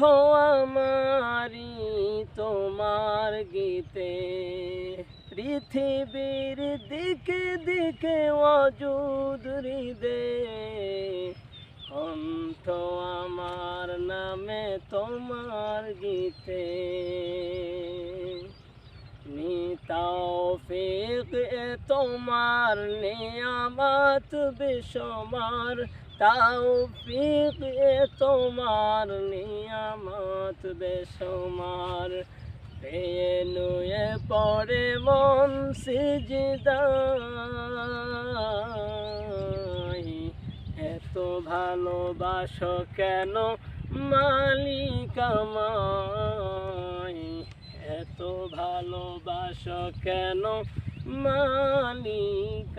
আমারি তোমার গীতে। পৃথিবীর দিকে দিকে অযুদ হৃদে কণ্ঠ আমার নামে তোমার গীতে। নিতাওফিক এ তোমার নিয়ামত বেসমার তাওফিক এ তোমার নিয়ামত বেসমার। নুয়ে পরে মন সিজদাই। এত ভালোবাসো কেন মালিক আমায়? এত ভালোবাসো কেন মালিক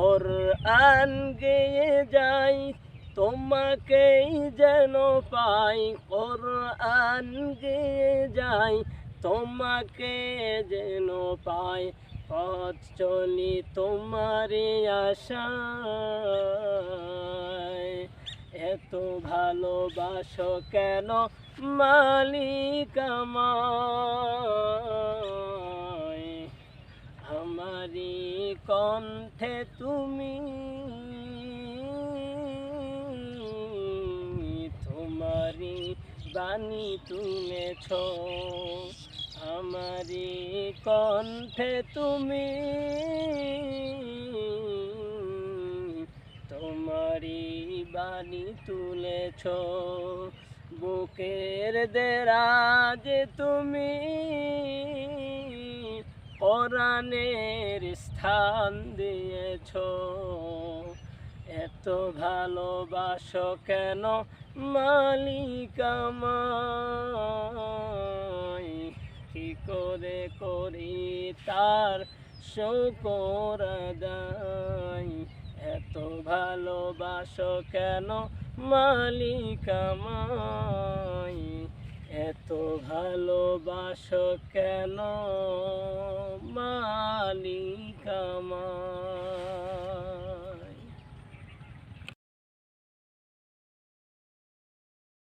ওর আন গেয়ে যাই তোমাকেই যেন পাই ওর আন গেয়ে যাই তোমাকে যেন পাই পথ চলি তোমারই আশায় এত ভালোবাসো কেন মালিক আমায় কণ্ঠে তুমি তোমারি বাণী তুলেছ। আমারি কণ্ঠে তুমি তোমারি বাণী তুলেছ। বুকের দেরাজ তুমি কোরআনের স্থান দিয়েছ। এত ভালোবাসো কেন মালিক আমায়? কি করে করি তার শকর আদায়? এত ভালোবাসো কেন মালিক আমায়? এত ভালোবাসো কেন মালিক আমায়